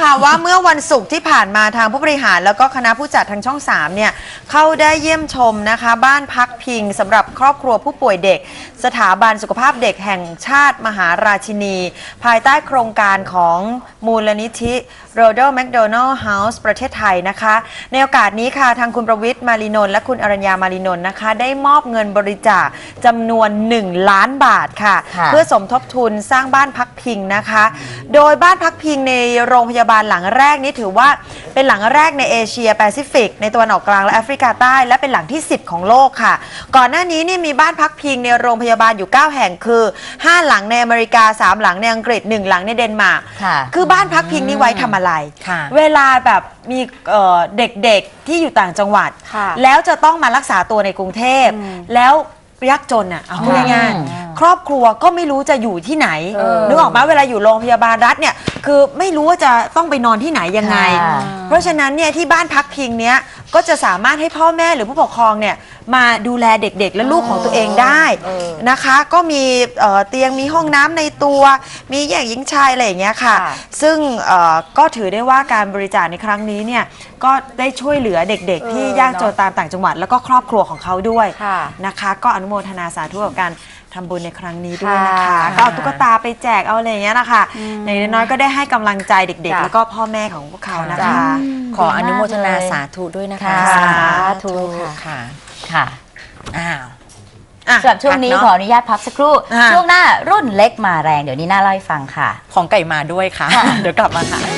คะว่าเมื่อวันศุกร์ที่ผ่านมาทางผู้บริหาร แล้วก็คณะผู้จัดทางช่อง 3 เนี่ย เข้าได้เยี่ยมชมนะคะ บ้านพักพิงสำหรับครอบครัวผู้ป่วยเด็ก สถาบันสุขภาพเด็กแห่งชาติมหาราชินี ภายใต้โครงการของมูลนิธิโรเดลแมคโดนัลล์เฮาส์ประเทศไทยนะคะ ในโอกาสนี้ค่ะทางคุณประวิทย์มารีนนท์และคุณอรัญญามารีนนท์นะคะ ได้มอบเงินบริจาคจำนวน 1 ล้านบาทค่ะ ค่ะ เพื่อสมทบทุนสร้างบ้านพักพิงนะคะ โดยบ้านพักพิงในโรงพยาบาลหลังแรกนี้ถือว่าเป็นหลังแรกในเอเชียแปซิฟิกในตะวันออกกลางและแอฟริกาใต้ และเป็นหลังที่ 10 ของโลกค่ะ ก่อนหน้านี้นี่มีบ้านพักพิงในโรงพยาบาลอยู่ 9 แห่งคือ 5 หลังในอเมริกา 3 หลังในอังกฤษ 1 หลังในเดนมาร์กค่ะคือบ้านพักพิงนี้ไว้ทำอะไร ค่ะ เวลาแบบมีเอ่อเด็กๆที่อยู่ต่างจังหวัด ค่ะแล้วจะต้องมารักษาตัวในกรุงเทพ แล้วยากจนอะเอาพูดง่ายๆ ครอบครัวก็ไม่รู้จะอยู่ที่ไหนเออนึกออกไหมเวลาอยู่โรงพยาบาลรัฐเนี่ยคือไม่รู้ว่าจะต้องไปนอนที่ไหนยังไง ค่ะ เพราะฉะนั้นเนี่ยที่บ้านพักพิงเนี้ยก็จะสามารถให้พ่อแม่หรือผู้ปกครองเนี่ยมาดูแลเด็กๆ และลูกของตัวเองได้นะคะ ก็มีเอ่อเตียงมีห้องน้ำในตัว มีแยกหญิงชายอะไรอย่างเงี้ยค่ะ ค่ะซึ่งเอ่อก็ถือได้ว่าการบริจาคในครั้งนี้เนี่ยก็ได้ช่วยเหลือเด็กๆ ที่ยากจนตามต่างจังหวัด แล้วก็ครอบครัวของเขาด้วยค่ะ นะคะ ก็อนุโมทนาสาธุกับการทำบุญในครั้งนี้ด้วยนะคะ ค่ะก็เอาตุ๊กตาไปแจกเอาอะไรอย่างเงี้ยนะคะอย่างน้อยๆก็ได้ให้กำลังใจเด็กๆ จ้ะ แล้วก็พ่อแม่ของพวกเขานะคะจ้ะขออนุโมทนาสาธุด้วยนะคะค่ะสาธุค่ะ ค่ะ อ้าว อะสำหรับช่วงนี้พักเนอะขออนุญาตพักสักครู่ อ่าช่วงหน้ารุ่นเล็กมาแรงเดี๋ยวนี้น่าเล่าให้ฟังค่ะ ของไก่มาด้วยค่ะ เดี๋ยวกลับมาค่ะผู้หญิงถึง